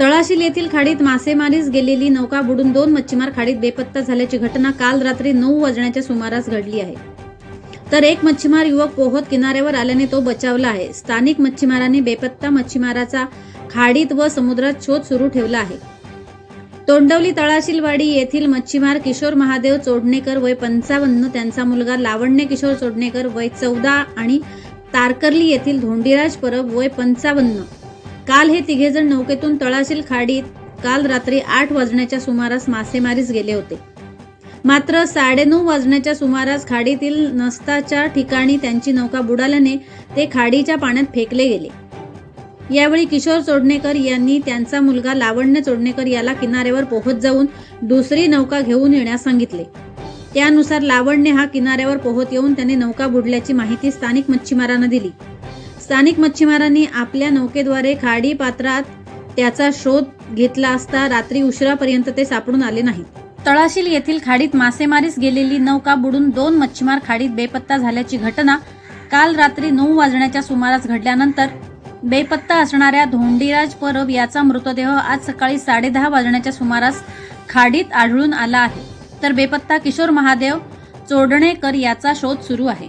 तळाशील येथील खाडीत मासेमारीस गेलेली नौका बुडून दोन मच्छीमार खाडीत बेपत्ता झाल्याची घटना काल रात्री नऊ वाजण्याच्या सुमारास घडली आहे. तर एक मच्छीमार युवक पोहत किनाऱ्यावर आल्याने तो बचावला आहे. स्थानिक मच्छीमारांनी बेपत्ता मच्छीमाराचा खाडीत व समुद्रात शोध सुरू ठेवला आहे. तोंडवली तळाशीलवाडी येथील मच्छीमार किशोर महादेव चोडणेकर वय पंचावन्न त्यांचा मुलगा लावण्य किशोर चोडणेकर वय चौदा आणि तारकर्ली येथील धोंडीराज परब वय पंचावन्न. काल हे तिघेजण नौकेतून तळाशील खाडीत काल रात्री आठ वाजण्याच्या सुमारास मासेमारीस गेले होते. मात्र साडेनऊ वाजण्याच्या सुमारास खाडीतील नसताच्या ठिकाणी त्यांची नौका बुडाल्याने ते खाडीच्या पाण्यात फेकले गेले. यावेळी किशोर चोडणेकर यांनी त्यांचा मुलगा लावण्य चोडणेकर याला किनाऱ्यावर पोहत जाऊन दुसरी नौका घेऊन येण्यास सांगितले. त्यानुसार लावण्य हा किनाऱ्यावर पोहत येऊन त्याने नौका बुडल्याची माहिती स्थानिक मच्छीमारांना दिली. स्थानिक मच्छीमारांनी आपल्या नौकेद्वारे खाडी पात्रात त्याचा शोध घेतला असता रात्री उशिरापर्यंत ते सापडून आले नाही तळाशील येथील खाडीत मासेमारीस गेलेली नौका बुडून दोन मच्छीमार खाडीत बेपत्ता झाल्याची घटना काल रात्री नऊ वाजण्याच्या सुमारास घडल्यानंतर बेपत्ता असणाऱ्या धोंडीराज परब याचा मृतदेह आज सकाळी साडेदहा वाजण्याच्या सुमारास खाडीत आढळून आला आहे. तर बेपत्ता किशोर महादेव चोडणेकर याचा शोध सुरू आहे.